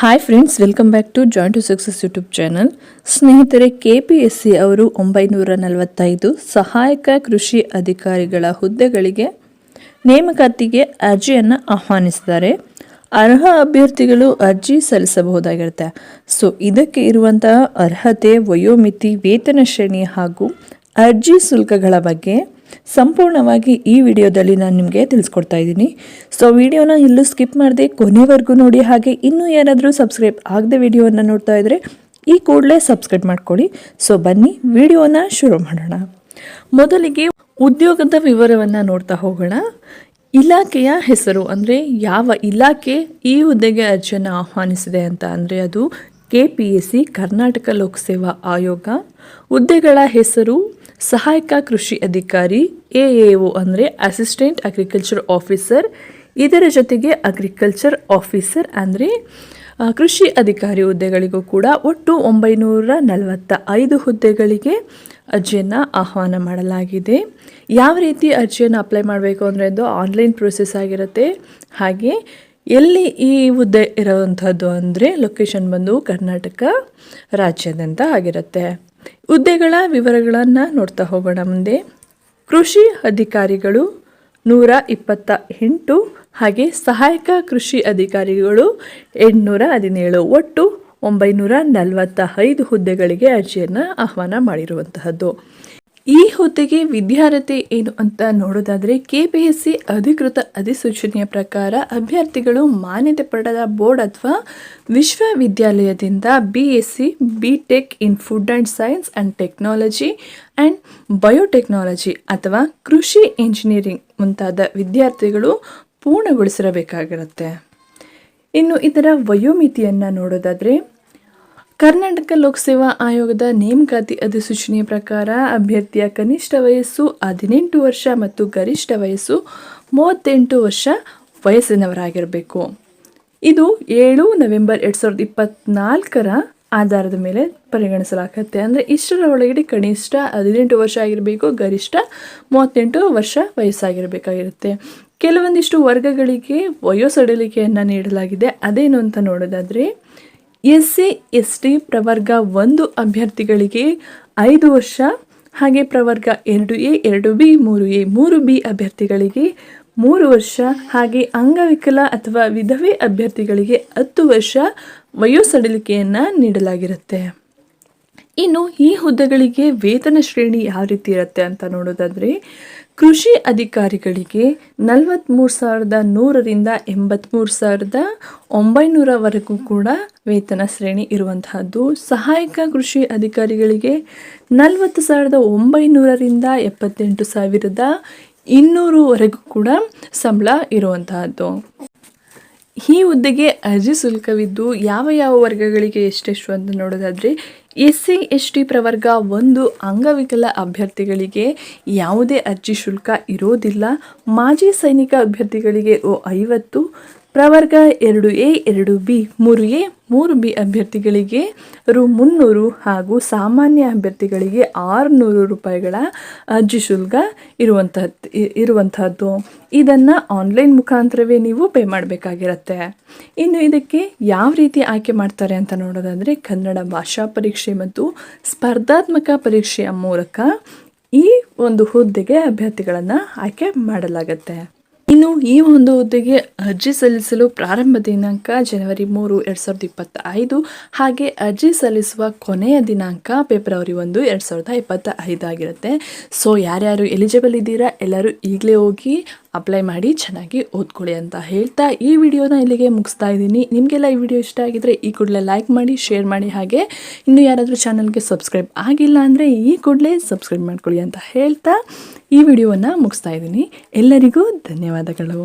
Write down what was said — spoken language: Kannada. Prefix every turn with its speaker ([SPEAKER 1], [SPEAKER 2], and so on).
[SPEAKER 1] Hi friends welcome back to joint to success YouTube channel ಸ್ನೇಹಿತರೆ ಕೆ ಪಿ ಎಸ್ ಸಿ ಅವರು ಒಂಬೈನೂರ ನಲವತ್ತೈದು ಸಹಾಯಕ ಕೃಷಿ ಅಧಿಕಾರಿಗಳ ಹುದ್ದೆಗಳಿಗೆ ನೇಮಕಾತಿಗೆ ಅರ್ಜಿಯನ್ನು ಆಹ್ವಾನಿಸಿದ್ದಾರೆ. ಅರ್ಹ ಅಭ್ಯರ್ಥಿಗಳು ಅರ್ಜಿ ಸಲ್ಲಿಸಬಹುದಾಗಿರುತ್ತೆ. ಸೊ ಇದಕ್ಕೆ ಇರುವಂತಹ ಅರ್ಹತೆ, ವಯೋಮಿತಿ, ವೇತನ ಶ್ರೇಣಿ ಹಾಗೂ ಅರ್ಜಿ ಶುಲ್ಕಗಳ ಬಗ್ಗೆ ಸಂಪೂರ್ಣವಾಗಿ ಈ ವಿಡಿಯೋದಲ್ಲಿ ನಾನು ನಿಮಗೆ ತಿಳಿಸ್ಕೊಡ್ತಾ ಇದ್ದೀನಿ. ಸೊ ವಿಡಿಯೋನ ಇಲ್ಲೂ ಸ್ಕಿಪ್ ಮಾಡದೆ ಕೊನೆವರೆಗೂ ನೋಡಿ ಹಾಗೆ ಇನ್ನೂ ಯಾರಾದರೂ ಸಬ್ಸ್ಕ್ರೈಬ್ ಆಗದೆ ವಿಡಿಯೋವನ್ನು ನೋಡ್ತಾ ಇದ್ದರೆ ಈ ಕೂಡಲೇ ಸಬ್ಸ್ಕ್ರೈಬ್ ಮಾಡ್ಕೊಳ್ಳಿ. ಸೊ ಬನ್ನಿ ವಿಡಿಯೋನ ಶುರು ಮಾಡೋಣ. ಮೊದಲಿಗೆ ಉದ್ಯೋಗದ ವಿವರವನ್ನು ನೋಡ್ತಾ ಹೋಗೋಣ. ಇಲಾಖೆಯ ಹೆಸರು ಅಂದರೆ ಯಾವ ಇಲಾಖೆ ಈ ಹುದ್ದೆಗೆ ಅರ್ಜಿಯನ್ನು ಆಹ್ವಾನಿಸಿದೆ ಅಂತ ಅಂದರೆ ಅದು K P S C, Karnataka ಲೋಕಸೇವಾ ಆಯೋಗ. ಹುದ್ದೆಗಳ ಹೆಸರು ಸಹಾಯಕ ಕೃಷಿ ಅಧಿಕಾರಿ ಎ ಒ ಅಂದರೆ ಅಸಿಸ್ಟೆಂಟ್ ಅಗ್ರಿಕಲ್ಚರ್ ಆಫೀಸರ್ ಇದರ ಜೊತೆಗೆ ಅಗ್ರಿಕಲ್ಚರ್ ಆಫೀಸರ್ ಅಂದರೆ ಕೃಷಿ ಅಧಿಕಾರಿ ಹುದ್ದೆಗಳಿಗೂ ಕೂಡ ಒಟ್ಟು ಒಂಬೈನೂರ ನಲವತ್ತ ಐದು ಹುದ್ದೆಗಳಿಗೆ ಅರ್ಜಿಯನ್ನು ಆಹ್ವಾನ ಮಾಡಲಾಗಿದೆ. ಯಾವ ರೀತಿ ಅರ್ಜಿಯನ್ನು ಅಪ್ಲೈ ಮಾಡಬೇಕು ಅಂದರೆ ಅದು ಆನ್ಲೈನ್ ಪ್ರೊಸೆಸ್ ಆಗಿರುತ್ತೆ. ಹಾಗೆ ಎಲ್ಲಿ ಈ ಹುದ್ದೆ ಇರೋವಂಥದ್ದು ಅಂದರೆ ಲೊಕೇಶನ್ ಬಂದು ಕರ್ನಾಟಕ ರಾಜ್ಯದಂತ ಆಗಿರುತ್ತೆ. ಹುದ್ದೆಗಳ ವಿವರಗಳನ್ನು ನೋಡ್ತಾ ಹೋಗೋಣ ಮುಂದೆ. ಕೃಷಿ ಅಧಿಕಾರಿಗಳು ನೂರ ಇಪ್ಪತ್ತ ಎಂಟು ಹಾಗೆ ಸಹಾಯಕ ಕೃಷಿ ಅಧಿಕಾರಿಗಳು ಎಂಟುನೂರ ಹದಿನೇಳು. ಒಟ್ಟು ಒಂಬೈನೂರ ನಲವತ್ತ ಐದು ಹುದ್ದೆಗಳಿಗೆ ಅರ್ಜಿಯನ್ನು ಆಹ್ವಾನ ಮಾಡಿರುವಂತಹದ್ದು. ಈ ಹುದ್ದೆಗೆ ವಿದ್ಯಾರ್ಹತೆ ಏನು ಅಂತ ನೋಡೋದಾದರೆ ಕೆ ಪಿ ಎಸ್ ಸಿ ಅಧಿಕೃತ ಅಧಿಸೂಚನೆಯ ಪ್ರಕಾರ ಅಭ್ಯರ್ಥಿಗಳು ಮಾನ್ಯತೆ ಪಡೆದ ಬೋರ್ಡ್ ಅಥವಾ ವಿಶ್ವವಿದ್ಯಾಲಯದಿಂದ B S C B tech in food and science and technology and biotechnology ಅಥವಾ ಕೃಷಿ ಇಂಜಿನಿಯರಿಂಗ್ ಮುಂತಾದ ವಿದ್ಯಾರ್ಥಿಗಳು ಪೂರ್ಣಗೊಳಿಸಿರಬೇಕಾಗಿರುತ್ತೆ. ಇನ್ನು ಇದರ ವಯೋಮಿತಿಯನ್ನು ನೋಡೋದಾದರೆ ಕರ್ನಾಟಕ ಲೋಕಸೇವಾ ಆಯೋಗದ ನೇಮಕಾತಿ ಅಧಿಸೂಚನೆಯ ಪ್ರಕಾರ ಅಭ್ಯರ್ಥಿಯ ಕನಿಷ್ಠ ವಯಸ್ಸು ಹದಿನೆಂಟು ವರ್ಷ ಮತ್ತು ಗರಿಷ್ಠ ವಯಸ್ಸು ಮೂವತ್ತೆಂಟು ವರ್ಷ ವಯಸ್ಸಿನವರಾಗಿರಬೇಕು. ಇದು ಏಳು ನವೆಂಬರ್ ಎರಡು ಸಾವಿರದ ಇಪ್ಪತ್ನಾಲ್ಕರ ಆಧಾರದ ಮೇಲೆ ಪರಿಗಣಿಸಲಾಗುತ್ತೆ. ಅಂದರೆ ಇಷ್ಟರ ಒಳಗಡೆ ಕನಿಷ್ಠ ಹದಿನೆಂಟು ವರ್ಷ ಆಗಿರಬೇಕು, ಗರಿಷ್ಠ ಮೂವತ್ತೆಂಟು ವರ್ಷ ವಯಸ್ಸಾಗಿರಬೇಕಾಗಿರುತ್ತೆ. ಕೆಲವೊಂದಿಷ್ಟು ವರ್ಗಗಳಿಗೆ ವಯೋಸಡಿಲಿಕೆಯನ್ನು ನೀಡಲಾಗಿದೆ. ಅದೇನು ಅಂತ ನೋಡೋದಾದರೆ ಎಸ್ ಸಿ ಎಸ್ ಟಿ ಪ್ರವರ್ಗ ಒಂದು ಅಭ್ಯರ್ಥಿಗಳಿಗೆ ಐದು ವರ್ಷ, ಹಾಗೆ ಪ್ರವರ್ಗ ಎರಡು ಎ, ಎರಡು ಬಿ, ಮೂರು ಎ, ಮೂರು ಬಿ ಅಭ್ಯರ್ಥಿಗಳಿಗೆ ಮೂರು ವರ್ಷ, ಹಾಗೆ ಅಂಗವಿಕಲ ಅಥವಾ ವಿಧವೆ ಅಭ್ಯರ್ಥಿಗಳಿಗೆ ಹತ್ತು ವರ್ಷ ವಯೋಸಡಿಲಿಕೆಯನ್ನು ನೀಡಲಾಗಿರುತ್ತೆ. ಇನ್ನು ಈ ಹುದ್ದೆಗಳಿಗೆ ವೇತನ ಶ್ರೇಣಿ ಯಾವ ರೀತಿ ಇರುತ್ತೆ ಅಂತ ನೋಡೋದಾದರೆ ಕೃಷಿ ಅಧಿಕಾರಿಗಳಿಗೆ ನಲವತ್ತ್ಮೂರು ಸಾವಿರದ ನೂರರಿಂದ ಎಂಬತ್ತ್ಮೂರು ಸಾವಿರದ ಒಂಬೈನೂರವರೆಗೂ ಕೂಡ ವೇತನ ಶ್ರೇಣಿ ಇರುವಂತಹದ್ದು. ಸಹಾಯಕ ಕೃಷಿ ಅಧಿಕಾರಿಗಳಿಗೆ ನಲವತ್ತು ಸಾವಿರದ ಒಂಬೈನೂರರಿಂದ ಎಪ್ಪತ್ತೆಂಟು ಸಾವಿರದ ಇನ್ನೂರುವರೆಗೂ ಕೂಡ ಸಂಬಳ ಇರುವಂತಹದ್ದು. ಈ ಹುದ್ದೆಗೆ ಅರ್ಜಿ ಶುಲ್ಕವಿದ್ದು ಯಾವ ಯಾವ ವರ್ಗಗಳಿಗೆ ಎಷ್ಟೆಷ್ಟು ಅಂತ ನೋಡೋದಾದರೆ ಎಸ್ ಸಿ ಎಸ್ ಟಿ ಪ್ರವರ್ಗ ಒಂದು ಅಂಗವಿಕಲ ಅಭ್ಯರ್ಥಿಗಳಿಗೆ ಯಾವುದೇ ಅರ್ಜಿ ಶುಲ್ಕ ಇರೋದಿಲ್ಲ. ಮಾಜಿ ಸೈನಿಕ ಅಭ್ಯರ್ಥಿಗಳಿಗೆ ಓ ಐವತ್ತು ಪ್ರವರ್ಗ ಎರಡು ಎ, ಎರಡು ಬಿ, ಮೂರು ಎ, ಮೂರು ಬಿ ಅಭ್ಯರ್ಥಿಗಳಿಗೆ ರು ಮುನ್ನೂರು ಹಾಗೂ ಸಾಮಾನ್ಯ ಅಭ್ಯರ್ಥಿಗಳಿಗೆ ಆರುನೂರು ರೂಪಾಯಿಗಳ ಅರ್ಜಿ ಶುಲ್ಕ ಇರುವಂತಹದ್ದು ಇರುವಂತಹದ್ದು. ಇದನ್ನು ಆನ್ಲೈನ್ ಮುಖಾಂತರವೇ ನೀವು ಪೇ ಮಾಡಬೇಕಾಗಿರತ್ತೆ. ಇನ್ನು ಇದಕ್ಕೆ ಯಾವ ರೀತಿ ಆಯ್ಕೆ ಮಾಡ್ತಾರೆ ಅಂತ ನೋಡೋದಾದರೆ ಕನ್ನಡ ಭಾಷಾ ಪರೀಕ್ಷೆ ಮತ್ತು ಸ್ಪರ್ಧಾತ್ಮಕ ಪರೀಕ್ಷೆಯ ಮೂಲಕ ಈ ಒಂದು ಹುದ್ದೆಗೆ ಅಭ್ಯರ್ಥಿಗಳನ್ನು ಆಯ್ಕೆ ಮಾಡಲಾಗುತ್ತೆ. ಇನ್ನು ಈ ಒಂದು ಹುದ್ದೆಗೆ ಅರ್ಜಿ ಸಲ್ಲಿಸಲು ಪ್ರಾರಂಭ ದಿನಾಂಕ ಜನವರಿ ಮೂರು, ಎರಡು ಸಾವಿರದ ಇಪ್ಪತ್ತ ಐದು ಹಾಗೆ ಅರ್ಜಿ ಸಲ್ಲಿಸುವ ಕೊನೆಯ ದಿನಾಂಕ ಫೆಬ್ರವರಿ ಒಂದು, ಎರಡು ಸಾವಿರದ ಇಪ್ಪತ್ತ ಐದಾಗಿರುತ್ತೆ ಸೊ ಯಾರ್ಯಾರು ಎಲಿಜಿಬಲ್ ಇದ್ದೀರಾ ಎಲ್ಲರೂ ಈಗಲೇ ಹೋಗಿ ಅಪ್ಲೈ ಮಾಡಿ ಚೆನ್ನಾಗಿ ಓದ್ಕೊಳ್ಳಿ ಅಂತ ಹೇಳ್ತಾ ಈ ವಿಡಿಯೋನ ಇಲ್ಲಿಗೆ ಮುಗಿಸ್ತಾ ಇದ್ದೀನಿ. ನಿಮಗೆಲ್ಲ ಈ ವಿಡಿಯೋ ಇಷ್ಟ ಆಗಿದ್ರೆ ಈ ಕೂಡಲೇ ಲೈಕ್ ಮಾಡಿ ಶೇರ್ ಮಾಡಿ ಹಾಗೆ ಇನ್ನು ಯಾರಾದರೂ ಚಾನಲ್ಗೆ ಸಬ್ಸ್ಕ್ರೈಬ್ ಆಗಿಲ್ಲ ಅಂದರೆ ಈ ಕೂಡಲೇ ಸಬ್ಸ್ಕ್ರೈಬ್ ಮಾಡ್ಕೊಳ್ಳಿ ಅಂತ ಹೇಳ್ತಾ ಈ ವಿಡಿಯೋವನ್ನು ಮುಗಿಸ್ತಾ ಇದ್ದೀನಿ. ಎಲ್ಲರಿಗೂ ಧನ್ಯವಾದಗಳು.